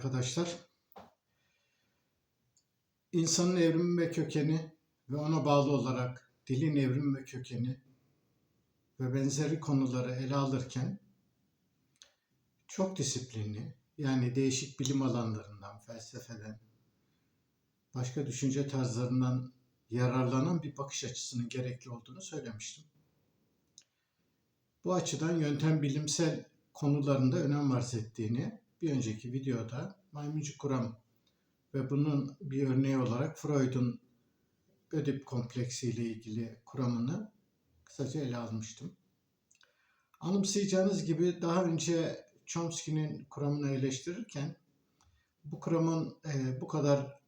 arkadaşlar. İnsanın evrimi ve kökeni ve ona bağlı olarak dilin evrimi ve kökeni ve benzeri konuları ele alırken çok disiplinli, yani değişik bilim alanlarından, felsefeden, başka düşünce tarzlarından yararlanan bir bakış açısının gerekli olduğunu söylemiştim. Bu açıdan yöntem bilimsel konularında önem arz ettiğini bir önceki videoda maymuncu kuram ve bunun bir örneği olarak Freud'un Ödip kompleksi ile ilgili kuramını kısaca ele almıştım. Anımsayacağınız gibi daha önce Chomsky'nin kuramını eleştirirken bu kuramın e, bu kadar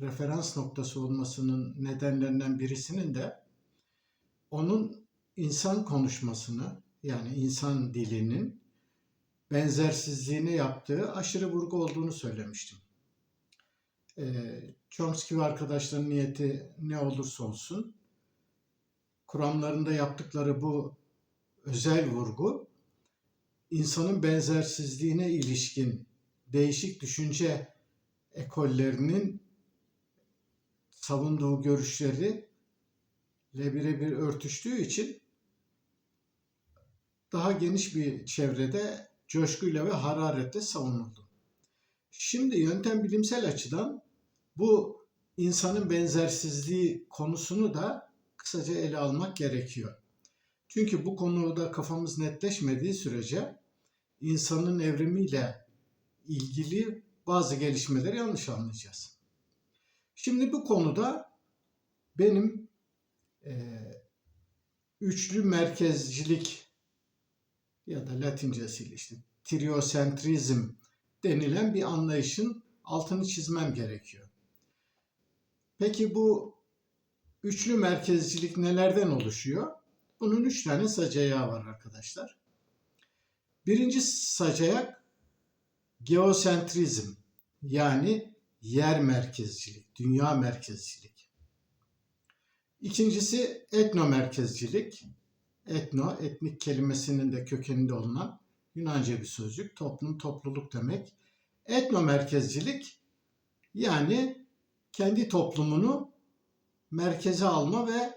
referans noktası olmasının nedenlerinden birisinin de onun insan konuşmasını yani insan dilinin benzersizliğine yaptığı aşırı vurgu olduğunu söylemiştim. Ee, Chomsky ve arkadaşlarının niyeti ne olursa olsun kuramlarında yaptıkları bu özel vurgu insanın benzersizliğine ilişkin değişik düşünce ekollerinin savunduğu görüşleri ile birebir örtüştüğü için daha geniş bir çevrede coşkuyla ve hararetle savunuldu. Şimdi yöntem bilimsel açıdan bu insanın benzersizliği konusunu da kısaca ele almak gerekiyor. Çünkü bu konuda kafamız netleşmediği sürece insanın evrimiyle ilgili bazı gelişmeleri yanlış anlayacağız. Şimdi bu konuda benim e, üçlü merkezcilik ya da latincesiyle işte triosentrizm denilen bir anlayışın altını çizmem gerekiyor. Peki bu üçlü merkezcilik nelerden oluşuyor? Bunun üç tane sacayağı var arkadaşlar. Birinci sacayak geosentrizm yani yer merkezcilik, dünya merkezcilik. İkincisi etnomerkezcilik. Etno, etnik kelimesinin de kökeninde olunan Yunanca bir sözcük. Toplum, topluluk demek. Etnomerkezcilik yani kendi toplumunu merkeze alma ve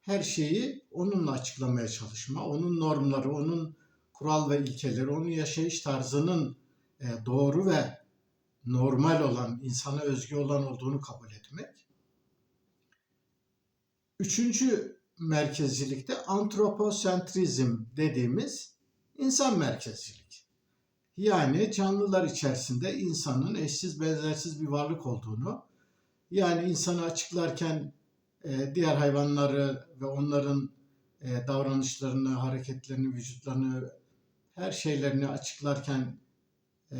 her şeyi onunla açıklamaya çalışma. Onun normları, onun kural ve ilkeleri, onun yaşayış tarzının e, doğru ve normal olan, insana özgü olan olduğunu kabul etmek. Üçüncü merkezcilikte antroposentrizm dediğimiz insan merkezcilik. Yani canlılar içerisinde insanın eşsiz benzersiz bir varlık olduğunu, yani insanı açıklarken e, diğer hayvanları ve onların e, davranışlarını, hareketlerini, vücutlarını, her şeylerini açıklarken e,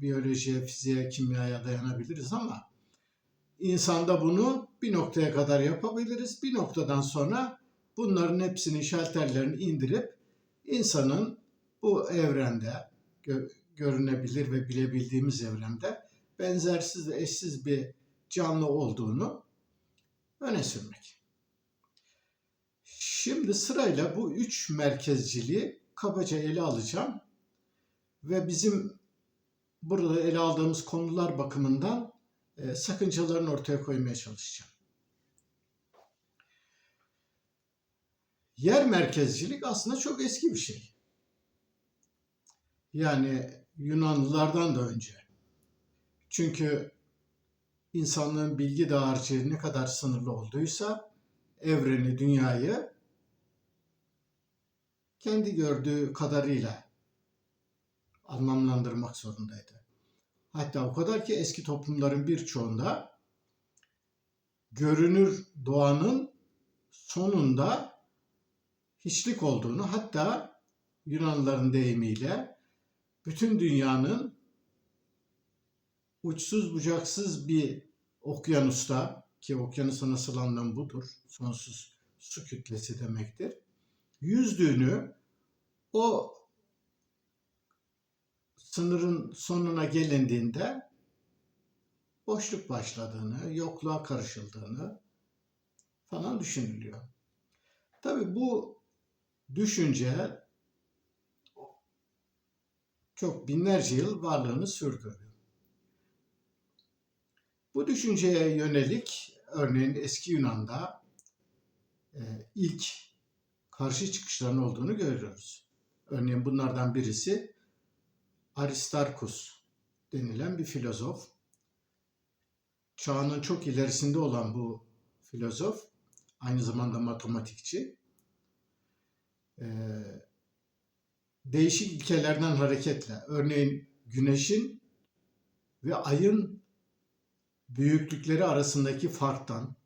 biyolojiye, fiziğe, kimyaya dayanabiliriz ama insanda bunu bir noktaya kadar yapabiliriz. Bir noktadan sonra bunların hepsinin şalterlerini indirip insanın bu evrende gö- görünebilir ve bilebildiğimiz evrende benzersiz ve eşsiz bir canlı olduğunu öne sürmek. Şimdi sırayla bu üç merkezciliği kabaca ele alacağım ve bizim burada ele aldığımız konular bakımından e, sakıncalarını ortaya koymaya çalışacağım. Yer merkezcilik aslında çok eski bir şey. Yani Yunanlılardan da önce. Çünkü insanlığın bilgi dağarcığı ne kadar sınırlı olduysa evreni, dünyayı kendi gördüğü kadarıyla anlamlandırmak zorundaydı. Hatta o kadar ki eski toplumların birçoğunda görünür doğanın sonunda hiçlik olduğunu hatta Yunanlıların deyimiyle bütün dünyanın uçsuz bucaksız bir okyanusta ki okyanusa nasıl anlam budur, sonsuz su kütlesi demektir. Yüzdüğünü o sınırın sonuna gelindiğinde boşluk başladığını, yokluğa karışıldığını falan düşünülüyor. Tabi bu düşünce çok binlerce yıl varlığını sürdürdü. Bu düşünceye yönelik örneğin eski Yunan'da e, ilk karşı çıkışların olduğunu görüyoruz. Örneğin bunlardan birisi Aristarkus denilen bir filozof. Çağının çok ilerisinde olan bu filozof aynı zamanda matematikçi. E, değişik ilkelerden hareketle örneğin güneşin ve ayın büyüklükleri arasındaki farktan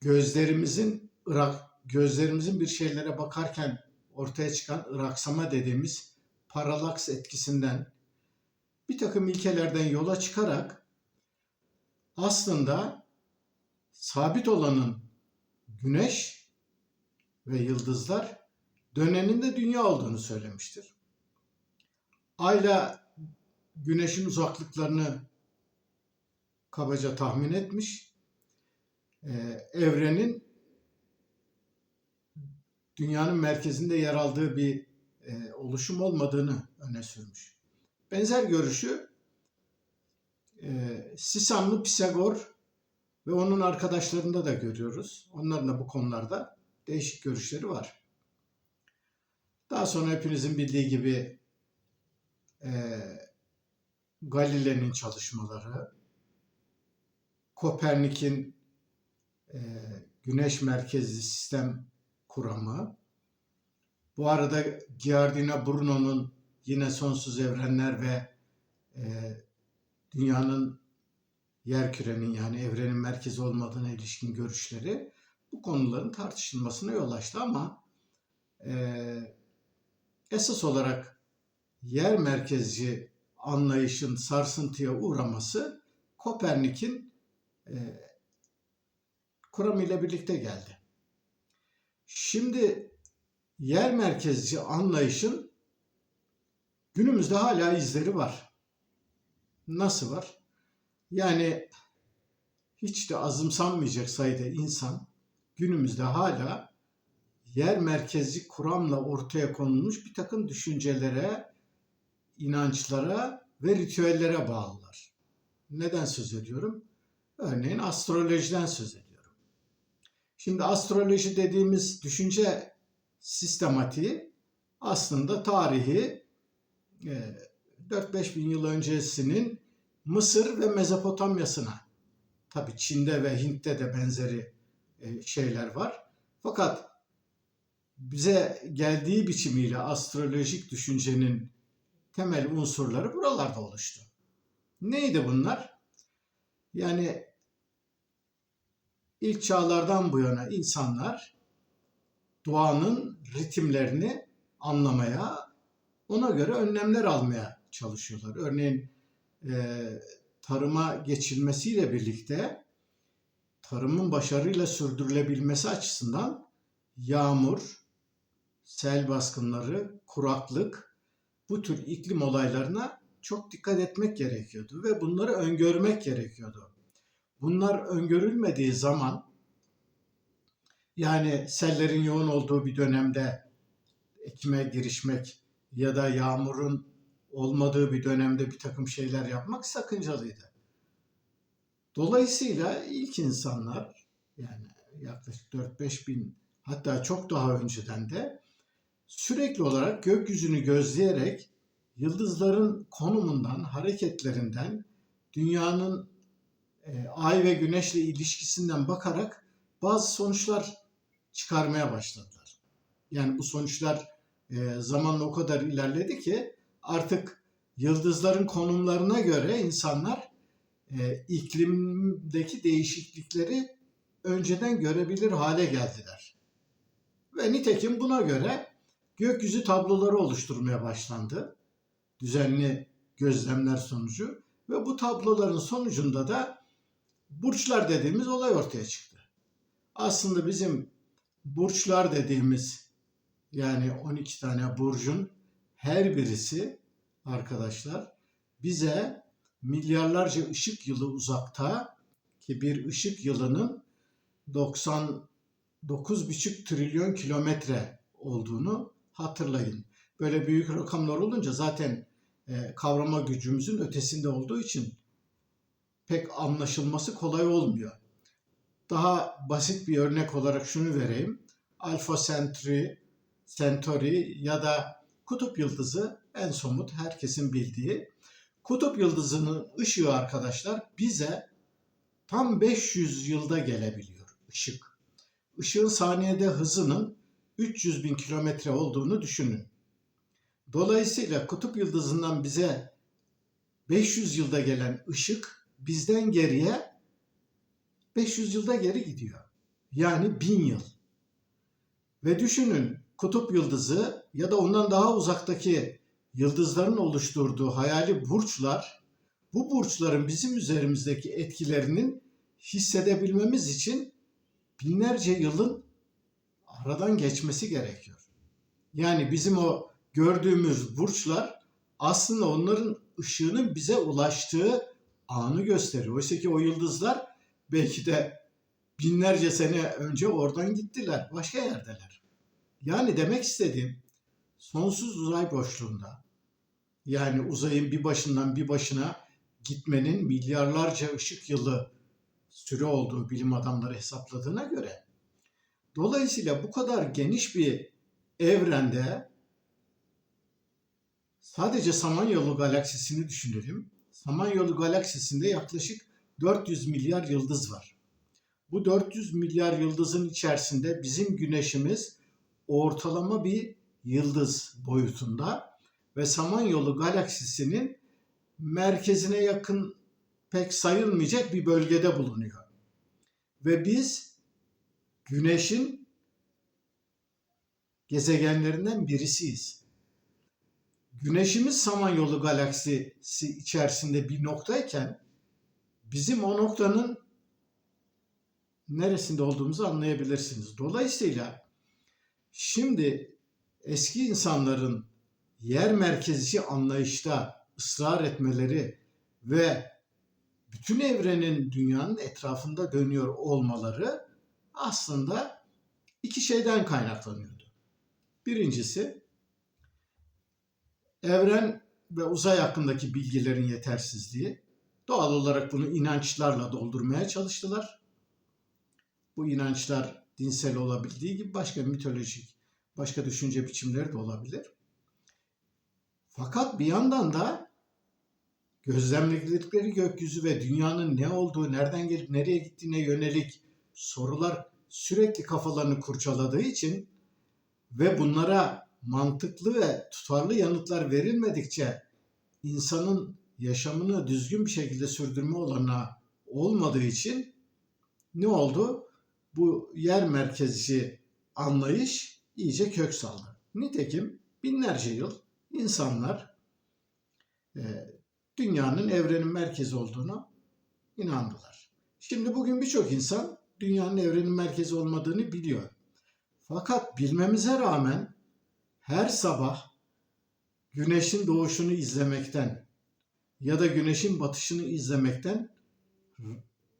gözlerimizin ırak gözlerimizin bir şeylere bakarken ortaya çıkan ıraksama dediğimiz paralaks etkisinden bir takım ilkelerden yola çıkarak aslında sabit olanın güneş ve yıldızlar dönenin de dünya olduğunu söylemiştir. Ayla güneşin uzaklıklarını kabaca tahmin etmiş. Ee, evrenin dünyanın merkezinde yer aldığı bir e, oluşum olmadığını öne sürmüş. Benzer görüşü e, Sisamlı Pisagor ve onun arkadaşlarında da görüyoruz. Onların da bu konularda değişik görüşleri var. Daha sonra hepinizin bildiği gibi e, Galile'nin çalışmaları, Kopernik'in e, güneş merkezli sistem kuramı, bu arada Giardino Bruno'nun yine sonsuz evrenler ve e, dünyanın yer kürenin yani evrenin merkezi olmadığına ilişkin görüşleri bu konuların tartışılmasına yol açtı ama e, esas olarak yer merkezci anlayışın sarsıntıya uğraması Kopernik'in e, kuramıyla birlikte geldi. Şimdi yer merkezci anlayışın günümüzde hala izleri var. Nasıl var? Yani hiç de azımsanmayacak sayıda insan günümüzde hala yer merkezci kuramla ortaya konulmuş bir takım düşüncelere, inançlara ve ritüellere bağlılar. Neden söz ediyorum? Örneğin astrolojiden söz ediyorum. Şimdi astroloji dediğimiz düşünce sistematiği aslında tarihi 4-5 bin yıl öncesinin Mısır ve Mezopotamya'sına tabi Çin'de ve Hint'te de benzeri şeyler var. Fakat bize geldiği biçimiyle astrolojik düşüncenin temel unsurları buralarda oluştu. Neydi bunlar? Yani ilk çağlardan bu yana insanlar doğanın ritimlerini anlamaya, ona göre önlemler almaya çalışıyorlar. Örneğin e, tarıma geçilmesiyle birlikte tarımın başarıyla sürdürülebilmesi açısından yağmur, sel baskınları, kuraklık bu tür iklim olaylarına çok dikkat etmek gerekiyordu ve bunları öngörmek gerekiyordu. Bunlar öngörülmediği zaman yani sellerin yoğun olduğu bir dönemde ekime girişmek ya da yağmurun olmadığı bir dönemde bir takım şeyler yapmak sakıncalıydı. Dolayısıyla ilk insanlar yani yaklaşık 4-5 bin hatta çok daha önceden de sürekli olarak gökyüzünü gözleyerek yıldızların konumundan, hareketlerinden, dünyanın e, ay ve güneşle ilişkisinden bakarak bazı sonuçlar çıkarmaya başladılar. Yani bu sonuçlar e, zamanla o kadar ilerledi ki artık yıldızların konumlarına göre insanlar e, iklimdeki değişiklikleri önceden görebilir hale geldiler. Ve nitekim buna göre gökyüzü tabloları oluşturmaya başlandı. Düzenli gözlemler sonucu ve bu tabloların sonucunda da burçlar dediğimiz olay ortaya çıktı. Aslında bizim burçlar dediğimiz yani 12 tane burcun her birisi arkadaşlar bize milyarlarca ışık yılı uzakta ki bir ışık yılının 99,5 trilyon kilometre olduğunu hatırlayın. Böyle büyük rakamlar olunca zaten e, kavrama gücümüzün ötesinde olduğu için pek anlaşılması kolay olmuyor. Daha basit bir örnek olarak şunu vereyim. Alfa Centauri, Centauri ya da kutup yıldızı en somut herkesin bildiği. Kutup yıldızının ışığı arkadaşlar bize tam 500 yılda gelebiliyor ışık. Işığın saniyede hızının 300 bin kilometre olduğunu düşünün. Dolayısıyla kutup yıldızından bize 500 yılda gelen ışık bizden geriye 500 yılda geri gidiyor. Yani 1000 yıl. Ve düşünün kutup yıldızı ya da ondan daha uzaktaki yıldızların oluşturduğu hayali burçlar bu burçların bizim üzerimizdeki etkilerinin hissedebilmemiz için binlerce yılın aradan geçmesi gerekiyor. Yani bizim o gördüğümüz burçlar aslında onların ışığının bize ulaştığı anı gösteriyor. Oysa ki o yıldızlar belki de binlerce sene önce oradan gittiler. Başka yerdeler. Yani demek istediğim sonsuz uzay boşluğunda yani uzayın bir başından bir başına gitmenin milyarlarca ışık yılı süre olduğu bilim adamları hesapladığına göre dolayısıyla bu kadar geniş bir evrende sadece Samanyolu galaksisini düşünelim. Samanyolu galaksisinde yaklaşık 400 milyar yıldız var. Bu 400 milyar yıldızın içerisinde bizim güneşimiz ortalama bir yıldız boyutunda ve Samanyolu galaksisinin merkezine yakın pek sayılmayacak bir bölgede bulunuyor. Ve biz güneşin gezegenlerinden birisiyiz. Güneşimiz Samanyolu galaksisi içerisinde bir noktayken bizim o noktanın neresinde olduğumuzu anlayabilirsiniz. Dolayısıyla şimdi eski insanların yer merkezci anlayışta ısrar etmeleri ve bütün evrenin dünyanın etrafında dönüyor olmaları aslında iki şeyden kaynaklanıyordu. Birincisi evren ve uzay hakkındaki bilgilerin yetersizliği. Doğal olarak bunu inançlarla doldurmaya çalıştılar. Bu inançlar dinsel olabildiği gibi başka mitolojik, başka düşünce biçimleri de olabilir. Fakat bir yandan da gözlemledikleri gökyüzü ve dünyanın ne olduğu, nereden gelip nereye gittiğine yönelik sorular sürekli kafalarını kurcaladığı için ve bunlara mantıklı ve tutarlı yanıtlar verilmedikçe insanın yaşamını düzgün bir şekilde sürdürme olanağı olmadığı için ne oldu? Bu yer merkezci anlayış iyice kök saldı. Nitekim binlerce yıl insanlar e, dünyanın evrenin merkezi olduğunu inandılar. Şimdi bugün birçok insan dünyanın evrenin merkezi olmadığını biliyor. Fakat bilmemize rağmen her sabah güneşin doğuşunu izlemekten ya da güneşin batışını izlemekten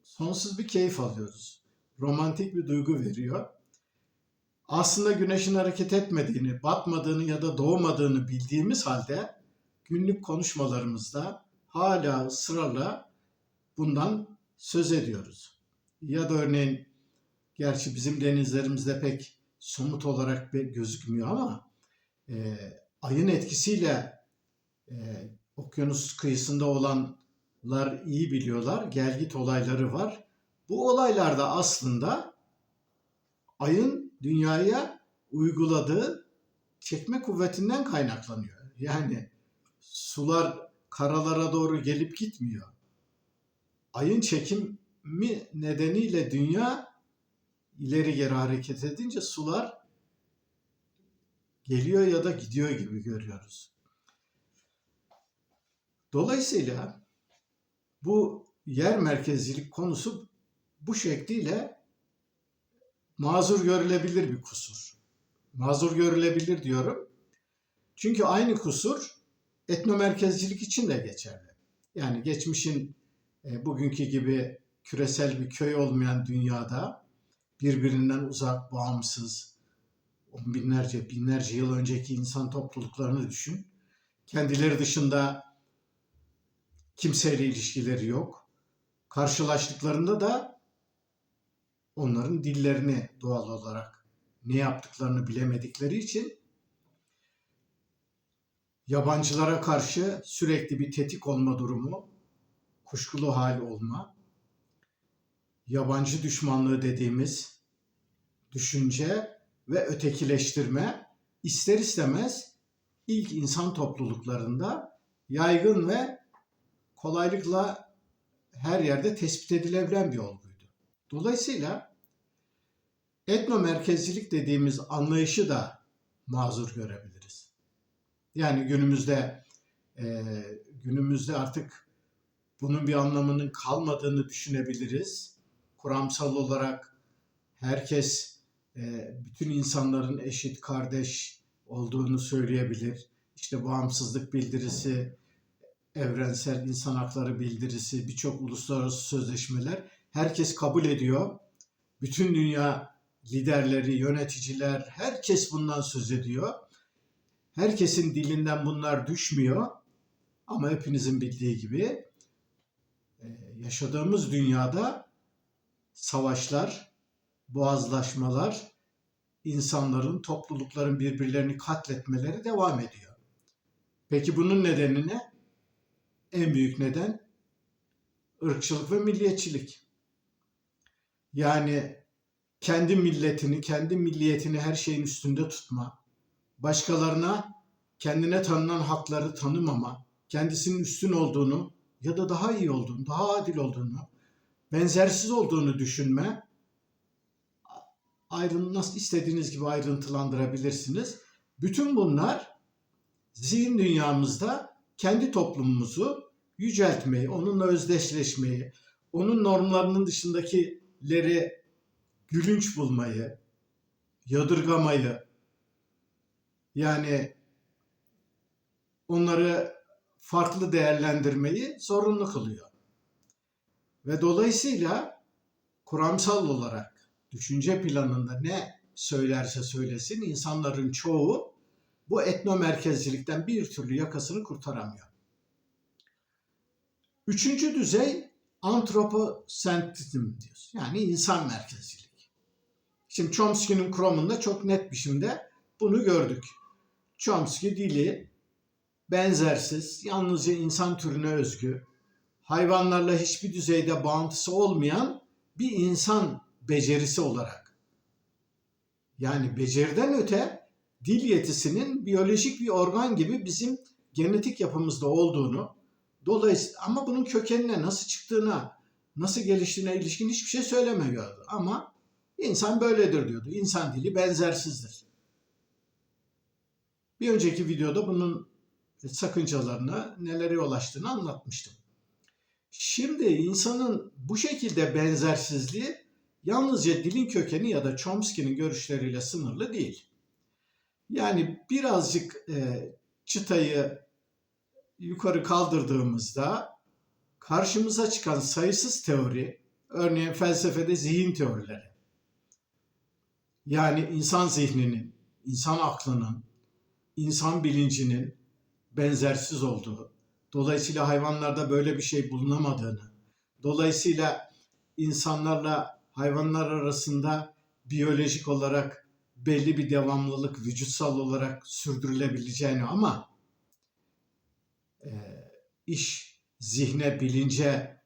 sonsuz bir keyif alıyoruz. Romantik bir duygu veriyor. Aslında güneşin hareket etmediğini, batmadığını ya da doğmadığını bildiğimiz halde günlük konuşmalarımızda hala ısrarla bundan söz ediyoruz. Ya da örneğin gerçi bizim denizlerimizde pek somut olarak gözükmüyor ama e, ayın etkisiyle e, okyanus kıyısında olanlar iyi biliyorlar. Gelgit olayları var. Bu olaylarda aslında ayın dünyaya uyguladığı çekme kuvvetinden kaynaklanıyor. Yani sular karalara doğru gelip gitmiyor. Ayın çekimi nedeniyle dünya ileri geri hareket edince sular geliyor ya da gidiyor gibi görüyoruz. Dolayısıyla bu yer merkezcilik konusu bu şekliyle mazur görülebilir bir kusur. Mazur görülebilir diyorum. Çünkü aynı kusur etnomerkezcilik için de geçerli. Yani geçmişin e, bugünkü gibi küresel bir köy olmayan dünyada birbirinden uzak, bağımsız, on binlerce, binlerce yıl önceki insan topluluklarını düşün. Kendileri dışında kimseyle ilişkileri yok. Karşılaştıklarında da onların dillerini doğal olarak ne yaptıklarını bilemedikleri için yabancılara karşı sürekli bir tetik olma durumu, kuşkulu hal olma, yabancı düşmanlığı dediğimiz düşünce ve ötekileştirme ister istemez ilk insan topluluklarında yaygın ve kolaylıkla her yerde tespit edilebilen bir olguydu. Dolayısıyla etnomerkezcilik dediğimiz anlayışı da mazur görebiliriz. Yani günümüzde e, günümüzde artık bunun bir anlamının kalmadığını düşünebiliriz. Kuramsal olarak herkes e, bütün insanların eşit kardeş olduğunu söyleyebilir. İşte bağımsızlık bildirisi, evrensel insan hakları bildirisi, birçok uluslararası sözleşmeler herkes kabul ediyor. Bütün dünya liderleri, yöneticiler, herkes bundan söz ediyor. Herkesin dilinden bunlar düşmüyor. Ama hepinizin bildiği gibi e, yaşadığımız dünyada savaşlar, boğazlaşmalar, insanların, toplulukların birbirlerini katletmeleri devam ediyor. Peki bunun nedeni ne? En büyük neden ırkçılık ve milliyetçilik. Yani kendi milletini, kendi milliyetini her şeyin üstünde tutma, başkalarına kendine tanınan hakları tanımama, kendisinin üstün olduğunu ya da daha iyi olduğunu, daha adil olduğunu, benzersiz olduğunu düşünme, ayrın nasıl istediğiniz gibi ayrıntılandırabilirsiniz. Bütün bunlar zihin dünyamızda kendi toplumumuzu yüceltmeyi, onunla özdeşleşmeyi, onun normlarının dışındakileri gülünç bulmayı, yadırgamayı, yani onları farklı değerlendirmeyi zorunlu kılıyor. Ve dolayısıyla kuramsal olarak düşünce planında ne söylerse söylesin insanların çoğu bu etnomerkezcilikten bir türlü yakasını kurtaramıyor. Üçüncü düzey antroposentrizm diyoruz. Yani insan merkezcilik. Şimdi Chomsky'nin kuramında çok net biçimde bunu gördük. Chomsky dili benzersiz, yalnızca insan türüne özgü, hayvanlarla hiçbir düzeyde bağıntısı olmayan bir insan becerisi olarak. Yani beceriden öte dil yetisinin biyolojik bir organ gibi bizim genetik yapımızda olduğunu, dolayısıyla ama bunun kökenine nasıl çıktığına, nasıl geliştiğine ilişkin hiçbir şey söylemiyordu. Ama insan böyledir diyordu. İnsan dili benzersizdir. Bir önceki videoda bunun sakıncalarına, nelere yol açtığını anlatmıştım. Şimdi insanın bu şekilde benzersizliği yalnızca dilin kökeni ya da Chomsky'nin görüşleriyle sınırlı değil. Yani birazcık e, çıtayı yukarı kaldırdığımızda karşımıza çıkan sayısız teori, örneğin felsefede zihin teorileri, yani insan zihninin, insan aklının, insan bilincinin benzersiz olduğu, dolayısıyla hayvanlarda böyle bir şey bulunamadığını, dolayısıyla insanlarla hayvanlar arasında biyolojik olarak belli bir devamlılık vücutsal olarak sürdürülebileceğini ama e, iş zihne, bilince,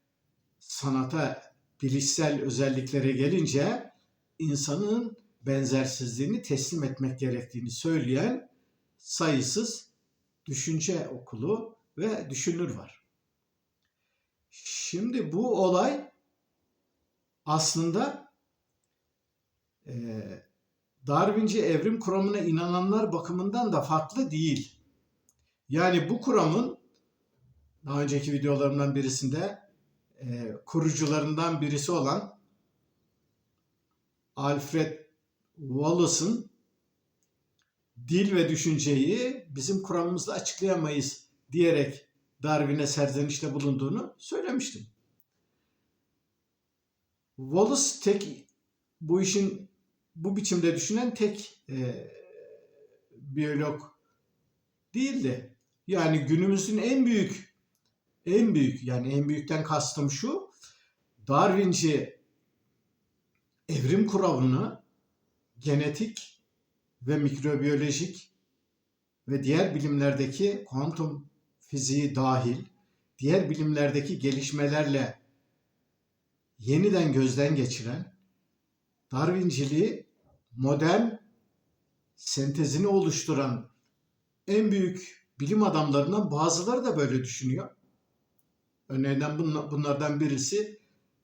sanata, bilişsel özelliklere gelince insanın benzersizliğini teslim etmek gerektiğini söyleyen sayısız düşünce okulu ve düşünür var. Şimdi bu olay aslında e, Darwinci evrim kuramına inananlar bakımından da farklı değil. Yani bu kuramın daha önceki videolarımdan birisinde e, kurucularından birisi olan Alfred Wallace'ın dil ve düşünceyi bizim kuramımızla açıklayamayız diyerek Darwin'e serzenişte bulunduğunu söylemiştim. Wallace tek bu işin bu biçimde düşünen tek e, biyolog değildi. Yani günümüzün en büyük en büyük yani en büyükten kastım şu Darwinci evrim kuramını genetik ve mikrobiyolojik ve diğer bilimlerdeki kuantum fiziği dahil diğer bilimlerdeki gelişmelerle yeniden gözden geçiren Darwinciliği modern sentezini oluşturan en büyük bilim adamlarından bazıları da böyle düşünüyor. Örneğin bunlardan birisi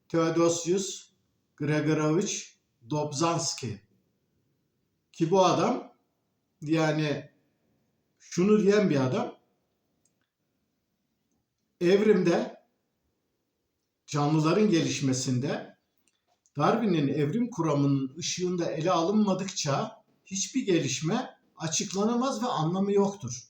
Theodosius Gregorovich Dobzhansky. Ki bu adam yani şunu diyen bir adam evrimde canlıların gelişmesinde Darwin'in evrim kuramının ışığında ele alınmadıkça hiçbir gelişme açıklanamaz ve anlamı yoktur.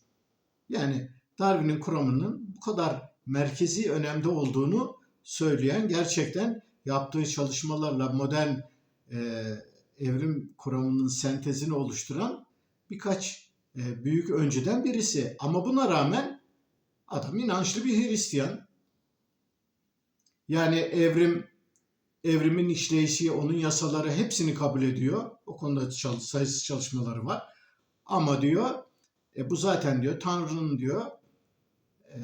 Yani Darwin'in kuramının bu kadar merkezi önemde olduğunu söyleyen gerçekten yaptığı çalışmalarla modern e, evrim kuramının sentezini oluşturan birkaç e, büyük önceden birisi. Ama buna rağmen adam inançlı bir Hristiyan. Yani evrim evrimin işleyişi, onun yasaları hepsini kabul ediyor. O konuda çalış, sayısız çalışmaları var. Ama diyor, e, bu zaten diyor Tanrı'nın diyor e,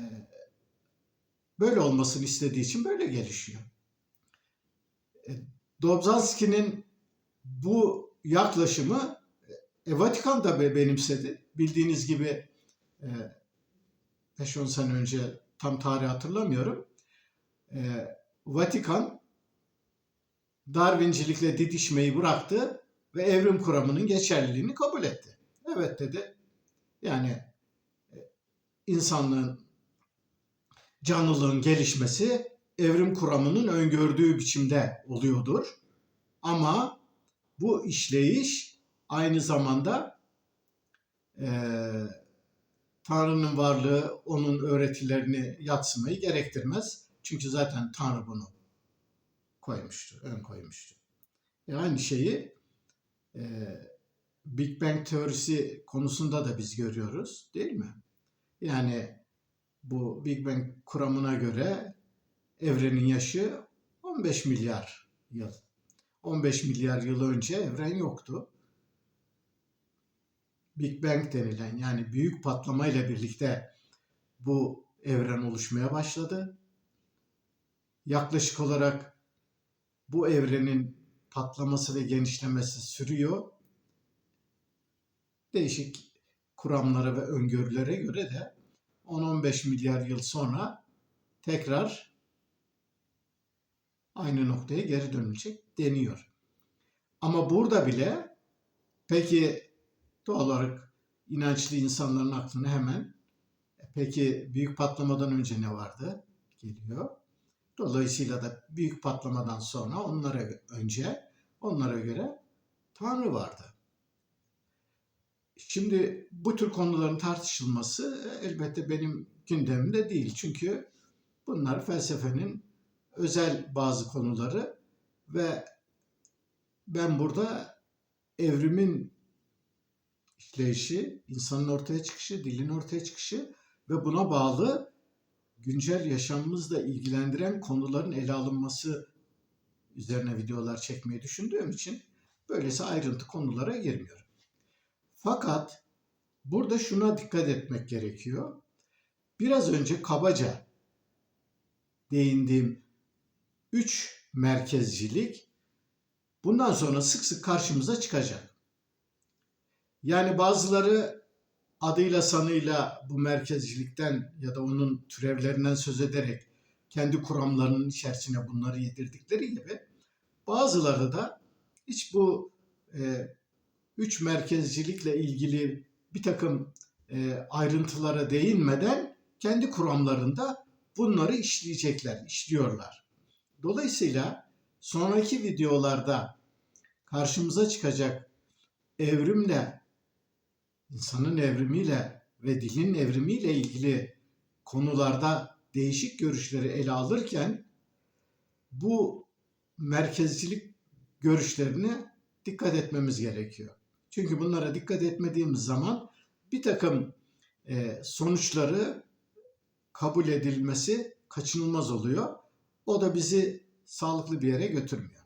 böyle olmasını istediği için böyle gelişiyor. E, Dobzhansky'nin bu yaklaşımı e, Vatikan da benimsedi. Bildiğiniz gibi e, 5-10 sene önce tam tarihi hatırlamıyorum. E, Vatikan Darwincilikle didişmeyi bıraktı ve evrim kuramının geçerliliğini kabul etti. Evet dedi. Yani e, insanlığın canlılığın gelişmesi evrim kuramının öngördüğü biçimde oluyordur. Ama bu işleyiş aynı zamanda e, Tanrı'nın varlığı onun öğretilerini yatsımayı gerektirmez. Çünkü zaten Tanrı bunu koymuştu, ön koymuştu. E aynı şeyi e, Big Bang teorisi konusunda da biz görüyoruz değil mi? Yani bu Big Bang kuramına göre evrenin yaşı 15 milyar yıl. 15 milyar yıl önce evren yoktu. Big Bang denilen yani büyük patlama ile birlikte bu evren oluşmaya başladı. Yaklaşık olarak bu evrenin patlaması ve genişlemesi sürüyor. Değişik kuramlara ve öngörülere göre de 10-15 milyar yıl sonra tekrar aynı noktaya geri dönülecek deniyor. Ama burada bile peki doğal olarak inançlı insanların aklına hemen e, peki büyük patlamadan önce ne vardı geliyor. Dolayısıyla da büyük patlamadan sonra onlara önce onlara göre Tanrı vardı. Şimdi bu tür konuların tartışılması e, elbette benim gündemimde değil. Çünkü bunlar felsefenin özel bazı konuları ve ben burada evrimin işleyişi, insanın ortaya çıkışı, dilin ortaya çıkışı ve buna bağlı güncel yaşamımızla ilgilendiren konuların ele alınması üzerine videolar çekmeyi düşündüğüm için böylesi ayrıntı konulara girmiyorum. Fakat burada şuna dikkat etmek gerekiyor. Biraz önce kabaca değindiğim üç merkezcilik bundan sonra sık sık karşımıza çıkacak. Yani bazıları adıyla sanıyla bu merkezcilikten ya da onun türevlerinden söz ederek kendi kuramlarının içerisine bunları yedirdikleri gibi bazıları da hiç bu e, üç merkezcilikle ilgili bir takım e, ayrıntılara değinmeden kendi kuramlarında bunları işleyecekler, işliyorlar. Dolayısıyla sonraki videolarda karşımıza çıkacak evrimle, insanın evrimiyle ve dilin evrimiyle ilgili konularda değişik görüşleri ele alırken bu merkezcilik görüşlerine dikkat etmemiz gerekiyor. Çünkü bunlara dikkat etmediğimiz zaman bir takım e, sonuçları kabul edilmesi kaçınılmaz oluyor. O da bizi sağlıklı bir yere götürmüyor.